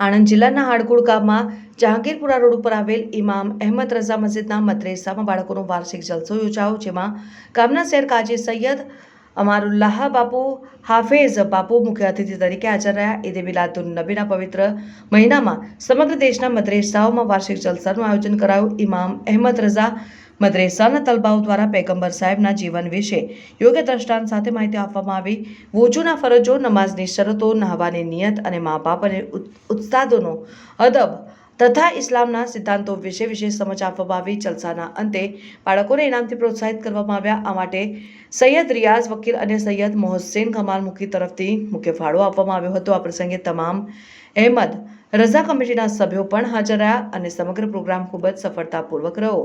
આણંદ જિલ્લાના હાડકુડ ગામમાં જહાંગીરપુરા રોડ ઉપર આવેલ ઇમામ અહેમદ રઝા મસ્જિદના મદ્રેસામાં બાળકોનો વાર્ષિક જલસો યોજાયો, જેમાં ગામના શેર કાજી સૈયદ અમારુલ્લાહ બાપુ હાફેઝ બાપુ મુખ્ય અતિથિ તરીકે હાજર રહ્યા ઈદે મિલાદુન નબીના પવિત્ર મહિનામાં સમગ્ર દેશના મદ્રેસાઓમાં વાર્ષિક જલસાનું આયોજન કરાયું ઇમામ અહેમદ રઝા મદ્રેસાના તલબાઓ દ્વારા પેગંબર સાહેબના જીવન વિશે યોગ્ય દ્રષ્ટાંત સાથે માહિતી આપવામાં આવી વોજુના ફરજો નમાઝની શરતો નહાવાની નિયત અને મા બાપ અને ઉસ્તાદોનો અદબ તથા ઇસ્લામના સિદ્ધાંતો વિશે વિશેષ સમજ આપવામાં આવી જલસાના અંતે બાળકોને ઇનામથી પ્રોત્સાહિત કરવામાં આવ્યા. આ માટે સૈયદ રિયાઝ વકીલ અને સૈયદ મોહસિન કમાલ મુખી તરફથી મુખ્ય ફાળો આપવામાં આવ્યો હતો. આ પ્રસંગે તમામ અહેમદ રઝા કમિટીના સભ્યો પણ હાજર રહ્યા અને સમગ્ર પ્રોગ્રામ ખૂબ જ સફળતાપૂર્વક રહ્યો.